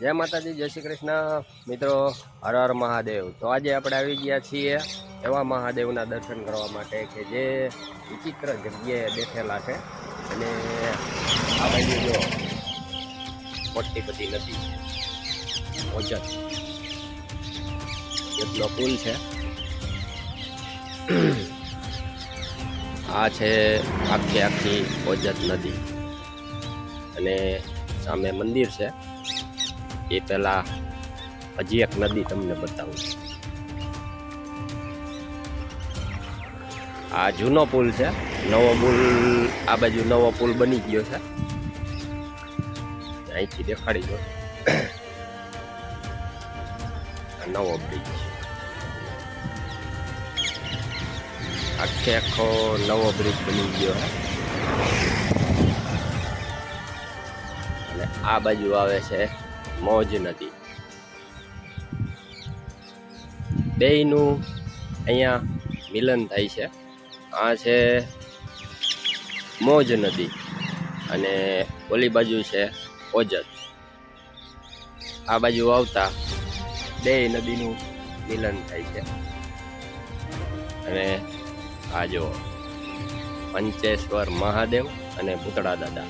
જય માતાજી, જય શ્રી કૃષ્ણ. મિત્રો, હર હર મહાદેવ. તો આજે આપણે આવી ગયા છીએ એવા મહાદેવના દર્શન કરવા માટે કે જે વિચિત્ર જગ્યાએ બેઠેલા છે. અને આ બાજુ જો મોટી બધી નદી ઓજત જેટલો પુલ છે. આ છે આખી આખી ઓજત નદી. અને સામે મંદિર છે. એ પહેલા હજી એક નદી તમને બતાવું આ જૂનો પુલ છે. નવો પુલ, આ બાજુ નવો પુલ બની ગયો છે. અહીંથી દેખાડી દો. નવો બ્રિજ આખે આખો નવો બ્રિજ બની ગયો છે. અને આ બાજુ આવે છે મોજ નદી બેયનું અહીંયા મિલન થાય છે. આ છે મોજ નદી અને ઓલી બાજુ છે ઓજત આ બાજુ આવતા બે નદીનું મિલન થાય છે. અને આ જો પંચેશ્વર મહાદેવ અને પૂતળા દાદા.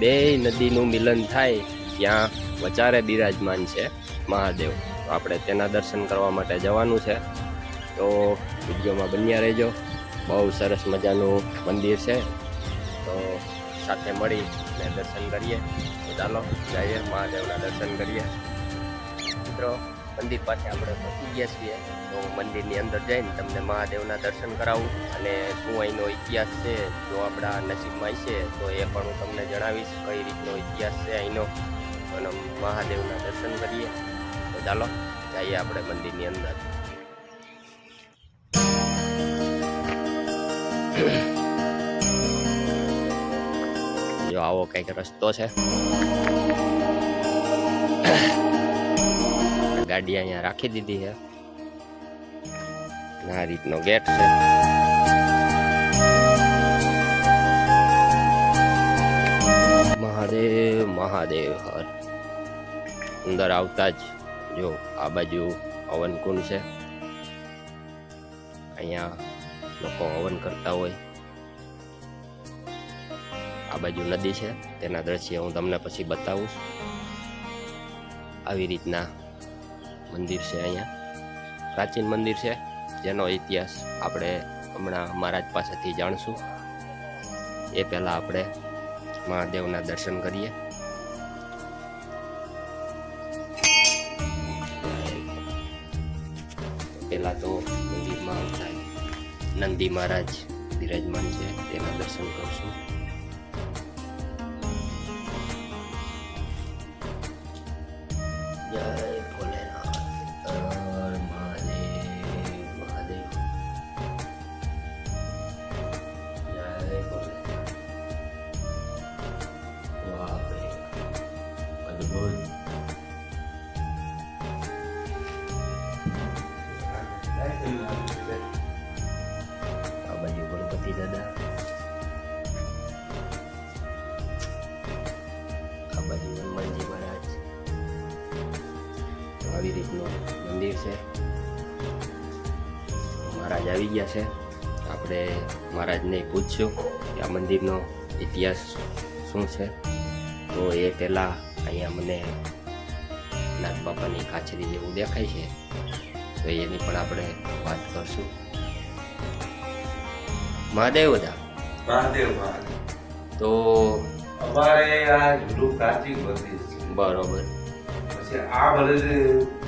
બે નદીનું મિલન થાય ત્યાં વચારે બિરાજમાન છે મહાદેવ. તો આપણે તેના દર્શન કરવા માટે જવાનું છે. તો વિડીયોમાં બન્યા રહેજો. બહુ સરસ મજાનું મંદિર છે. તો સાથે મળી ને દર્શન કરીએ. તો ચાલો જઈએ મહાદેવના દર્શન કરીએ. મિત્રો, મંદિર પાસે આપણે પહોંચી ગયા છીએ. તો મંદિરની અંદર જઈને તમને મહાદેવના દર્શન કરાવું અને શું અહીંનો ઇતિહાસ છે, જો આપણા નસીબમાં છે તો એ પણ હું તમને જણાવીશ કઈ રીતનો ઇતિહાસ છે અહીંનો. અને મહાદેવના દર્શન કરીએ. તો ચાલો, જઈએ આપણે મંદિરની અંદર. જો આવો કંઈક રસ્તો છે. ગાડી અહીંયા રાખી દીધી છે. આ રીતનો ગેટ છે. મહાદેવ મહાદેવ, હર. અંદર આવતા જ જો આ બાજુ હવનકુંડ છે. અહીંયા લોકો હવન કરતા હોય. આ બાજુ નદી છે, તેના દ્રશ્ય હું તમને પછી બતાવું આવી રીતના મંદિર છે અહીંયા. પ્રાચીન મંદિર છે, જેનો ઇતિહાસ આપણે હમણાં મહારાજ પાસેથી જાણશું. એ પહેલાં આપણે મહાદેવના દર્શન કરીએ. પહેલાં તો મંદિરમાં આવતા નંદી મહારાજ બિરાજમાન છે તેના દર્શન કરશું જય આ બાજુ ગણપતિ દાદા આ બાજુ હનુમાનજી મહારાજ આવી રીતનું મંદિર છે મહારાજ આવી ગયા છે આપણે મહારાજને પૂછશું કે આ મંદિરનો ઇતિહાસ શું છે તો એ પહેલાં અહીંયા મને નાગ બાપાની કાચરી જેવું દેખાય છે. તો એની પણ આપણે વાત કરશું. મહાદેવ દા મહાદેવ તો અમારે આ જૂનું પ્રાચીન મંદિર છે. બરોબર. પછી આ મંદિર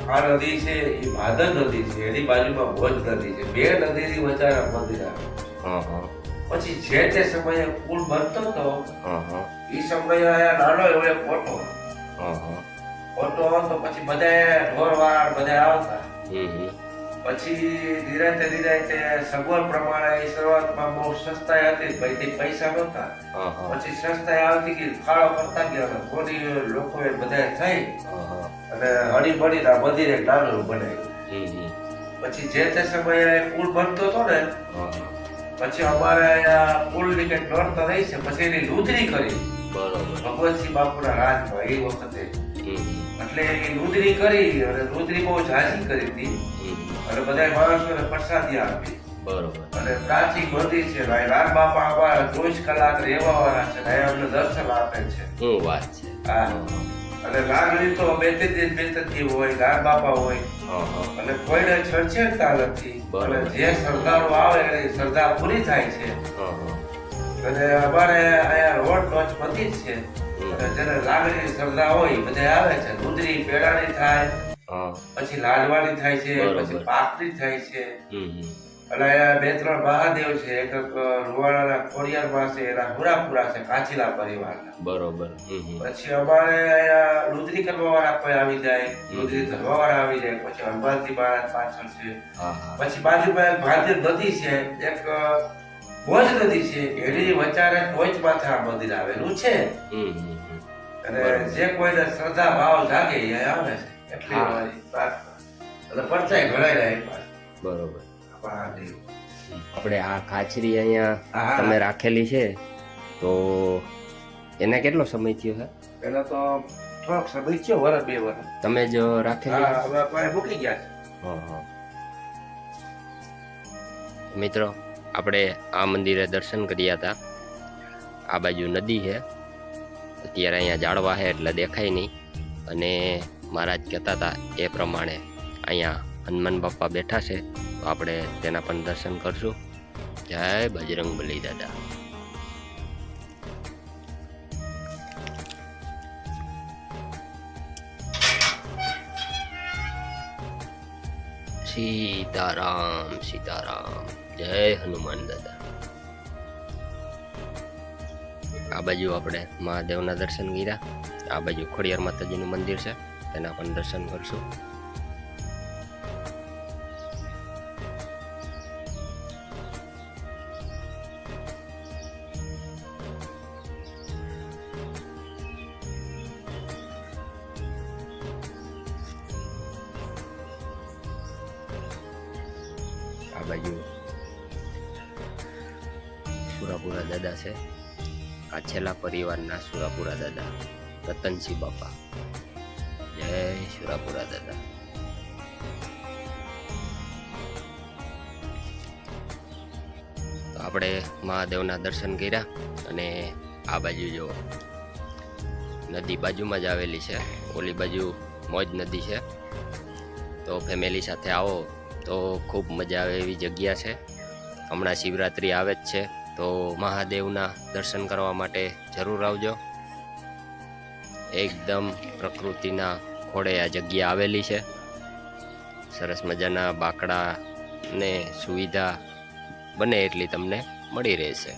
આ નદી છે એ ભાદર નદી છે. એની બાજુમાં ભોજ નદી છે. બે નદીની વચ્ચે આ મંદિર આવે પછી જે તે સમયે પુલ બનતો હતો એ સમયે આ નાનો એવો એક ફોટો ફોટો તો પછી બધા ઢોરવાળ બધા આવતા. પછી ધીરે ધીરે સગવડ પ્રમાણે એ શરૂઆતમાં બહુ સસ્તા હતી પછી પૈસા નહોતા. પછી સસ્તા આવતી ગઈ ફાળો કરતા ગયા અને થોડી લોકો એ બધા થઈ અને હળી ભળીને ના મંદિર એક નાનું બનાવ્યું પછી જે તે સમયે પુલ બનતો હતો ને પછી અમારે અહીંયા પુલની કંઈક તો રહી છે પછી એની લૂંટણી કરી. બરોબર. ભગવતસિંહ બાપુના રાજમાં એ વખતે. હમ. એટલે એ લૂંટણી કરી અને રુદ્રી બહુ ઝાઝી કરી હતી. અને બધા માણસોને પ્રસાદી આપી. બરોબર. અને પ્રાચીન મંદિર છે ભાઈ રામ બાપા આવા ચોવીસ કલાક રહેવા વાળા છે ભાઈ અમને દર્શન આપે છે. શું વાત છે. હા. અને લાગણી તો બે તે દિન બે દી હોય રામ બાપા હોય. અને કોઈને છળછેડતા નથી. અને જે સરદારો આવે એની શ્રદ્ધા પૂરી થાય છે. અને અમારે અહીંયા રોડ ટોચ પતિ જ છે. જેને લાગણી સ્પર્ધા હોય બધે આવે છે. દૂધરી પેડાની થાય પછી લાડવાની થાય છે પછી પાકડી થાય છે. અહીંયા બે ત્રણ મહાદેવ છે. એક રૂવાડાના ખોડિયાર પાસે એના હુરાપુરા છે કાચીલા પરિવારના. બરોબર. પછી અમારે અહીંયા રુદ્રી કરવા વાળા કોઈ આવી જાય રુદ્રી ધરવા વાળા આવી જાય પછી હનુમાનજી મહારાજ પાછળ છે. પછી બાજુમાં એક ભાગ્ય નદી છે એક ભોજ નદી છે એની વચારે ટોચ માથે આ મંદિર આવેલું છે. અને જે કોઈને શ્રદ્ધા ભાવ જાગે એ આવે છે. એટલી પ્રાર્થના અને પરચાઈ ઘડાઈ રહે બરોબર. આપણે આ કાચરી અહીંયા. તમે રાખેલી છે તો એને કેટલો સમય થયો છે? પેલા તો થોડોક સમય થયો વરસ બે વર તમે જ રાખેલી? મૂકી ગયા છે. હા હા. મિત્રો આપણે આ મંદિરે દર્શન કર્યા હતા. આ બાજુ નદી છે. અત્યારે અહીંયા જાળવા છે એટલે દેખાય નહીં. અને મહારાજ કહેતા હતા એ પ્રમાણે અહીંયા હનુમાન બાપા બેઠા છે. તો આપણે તેના પણ દર્શન કરશું. જય બજરંગ બલી દાદા. સીતારામ સીતારામ. જય હનુમાન દાદા આ બાજુ આપણે મહાદેવના દર્શન કર્યા આ બાજુ ખોડિયાર માતાજીનું મંદિર છે તેના પણ દર્શન કરશું આ બાજુ સુરાપુરા દાદા છે. આ છેલ્લા પરિવારના સુરાપુરા દાદા, રતનસિંહ બાપા. જય સુરાપુરા દાદા. આપણે મહાદેવના દર્શન કર્યા અને આ બાજુ જો નદી બાજુમાં જ આવેલી છે, ઓલી બાજુ મોજ નદી છે. તો ફેમિલી સાથે આવો, તો ખૂબ મજા આવે એવી જગ્યા છે. હમણાં શિવરાત્રિ આવે જ છે. તો મહાદેવના દર્શન કરવા માટે જરૂર આવજો. એકદમ પ્રકૃતિના ખોળે આ જગ્યા આવેલી છે. સરસ મજાના બાકડા ને સુવિધા બને એટલી તમને મળી રહેશે.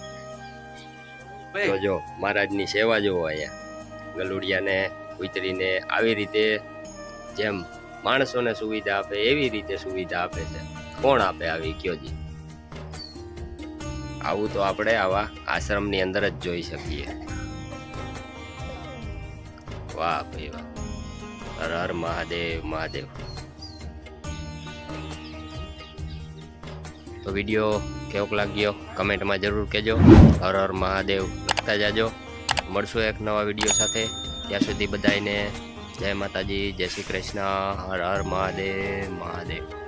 તો જો મહારાજની સેવા જોવો અહીંયા. ગલુડિયાને ઉતરીને આવી રીતે જેમ માણસોને સુવિધા આપે એવી રીતે સુવિધા આપે છે. કોણ આપે આવી કયો જી? આવું તો આપણે આવા આશ્રમની અંદર જ જોઈ શકીએ. વાહ ભાઈ વાહ. હર હર મહાદેવ મહાદેવ. તો વીડિયો કેવોક લાગ્યો? કમેન્ટમાં જરૂર કહેજો. હર હર મહાદેવ. લખતા જાજો. મળશું એક નવા વીડિયો સાથે. ત્યાં સુધી બધાને જય માતાજી, જય શ્રી કૃષ્ણ. હર હર મહાદેવ મહાદેવ.